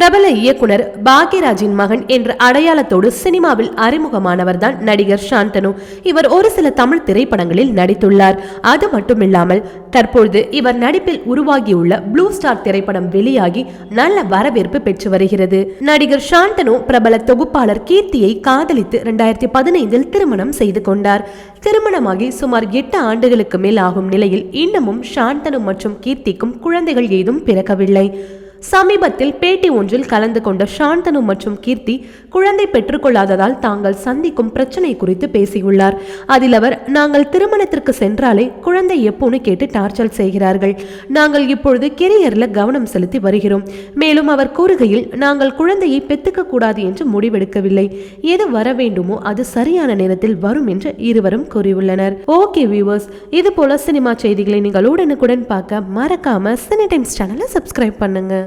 பிரபல இயக்குனர் பாக்யராஜின் மகன் என்ற அடையாளத்தோடு சினிமாவில் அறிமுகமானவர்தான் நடிகர் சாந்தனு. இவர் ஒரு சில தமிழ் திரைப்படங்களில் நடித்துள்ளார். அது மட்டுமில்லாமல் தற்பொழுது இவர் நடிப்பில் உருவாகியுள்ள ப்ளூ ஸ்டார் திரைப்படம் வெளியாகி நல்ல வரவேற்பு பெற்று வருகிறது. நடிகர் சாந்தனு பிரபல தொகுப்பாளர் கீர்த்தியை காதலித்து இரண்டாயிரத்தி பதினைந்தில் திருமணம் செய்து கொண்டார். திருமணமாகி சுமார் எட்டு ஆண்டுகளுக்கு மேல் ஆகும் நிலையில் இன்னமும் சாந்தனு மற்றும் கீர்த்திக்கும் குழந்தைகள் ஏதும் பிறக்கவில்லை. சமீபத்தில் பேட்டி ஒன்றில் கலந்து கொண்ட சாந்தனு மற்றும் கீர்த்தி குழந்தை பெற்றுக்கொள்ளாததால் தாங்கள் சந்திக்கும் பிரச்சனை குறித்து பேசியுள்ளார். அதில் அவர் நாங்கள் திருமணத்திற்கு சென்றாலே குழந்தை எப்போன்னு கேட்டு டார்ச்சல் செய்கிறார்கள். நாங்கள் இப்பொழுது கெரியரில் கவனம் செலுத்தி வருகிறோம். மேலும் அவர் கூறுகையில் நாங்கள் குழந்தையை பெத்துக்க கூடாது என்று முடிவெடுக்கவில்லை. எது வர வேண்டுமோ அது சரியான நேரத்தில் வரும் என்று இருவரும் கூறியுள்ளனர். ஓகே வியூவர்ஸ் இது போல சினிமா செய்திகளை நீங்கள் உடனுக்குடன் பார்க்க மறக்காம சினி டைம்ஸ் சேனலை சப்ஸ்கிரைப் பண்ணுங்க.